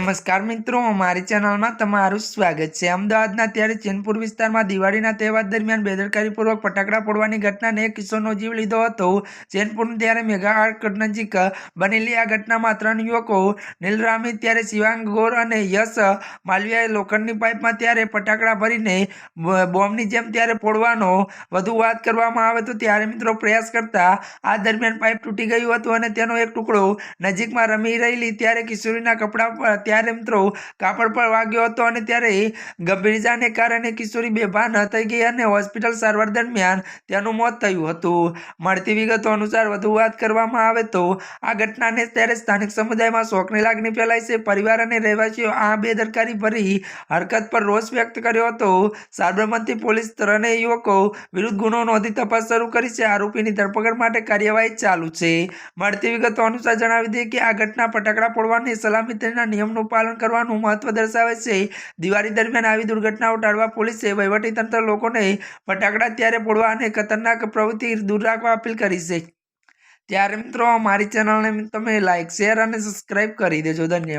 નમસ્કાર મિત્રો અમારી ચેનલમાં તમારું સ્વાગત છે. અમદાવાદના ત્યારે ચેનપુર વિસ્તારમાં દિવાળીના તહેવાર દરમિયાન બેદરકારીપૂર્વક ફટાકડા ફોડવાની ઘટનાને કિશોરનો જીવ લીધો હતો. ચેનપુર ત્યારે મેગા નજીક બનેલી આ ઘટનામાં ત્રણ યુવકો, નીલરામી ત્યારે શિવાંગ ગોર અને યશ માલવિયાએ લોખંડની પાઇપમાં ત્યારે ફટાકડા ભરીને બોમ્બની જેમ ત્યારે ફોડવાનો વધુ વાત કરવામાં આવે તો ત્યારે મિત્રો પ્રયાસ કરતા આ દરમિયાન પાઇપ તૂટી ગયું હતું અને તેનો એક ટુકડો નજીકમાં રમી રહેલી ત્યારે કિશોરીના કપડા પર, ત્યારે મિત્રો કાપડ પર વાગ્યો હતો અને ત્યારે ગંભીર ઇજાને કારણે કિશોરી બેભાન થઈ ગઈ અને હોસ્પિટલ સારવાર દરમિયાન તેનું મોત થયું હતું. મળતી વિગતો અનુસાર વધુ વાત કરવામાં આવે તો આ ઘટનાને ત્યારે સ્થાનિક સમુદાયમાં શોકની લાગણી ફેલાઈ છે. પરિવાર અને રહેવાસીઓ આ બેદરકારી ભરી હરકત પર રોષ વ્યક્ત કર્યો હતો. સાબરમતી પોલીસ ત્રણેય યુવકો વિરુદ્ધ ગુનો નોંધી તપાસ શરૂ કરી છે. આરોપીની ધરપકડ માટે કાર્યવાહી ચાલુ છે. મળતી વિગતો અનુસાર જણાવી દઈએ કે આ ઘટના ફટાકડા ફોડવાની સલામતીના નિયમનું પાલન કરવાનું મહત્વ દર્શાવે છે. દિવાળી દરમિયાન આવી દુર્ઘટનાઓ ટાળવા પોલીસે વહીવટીતંત્ર લોકોને ફટાકડા ત્યારે ફોડવા અને ખતરનાક પ્રવૃત્તિ દૂર રાખવા અપીલ કરી છે. ત્યારે મિત્રો મારી ચેનલને તમે લાઈક શેર અને સબસ્ક્રાઈબ કરી દેજો. ધન્યવાદ.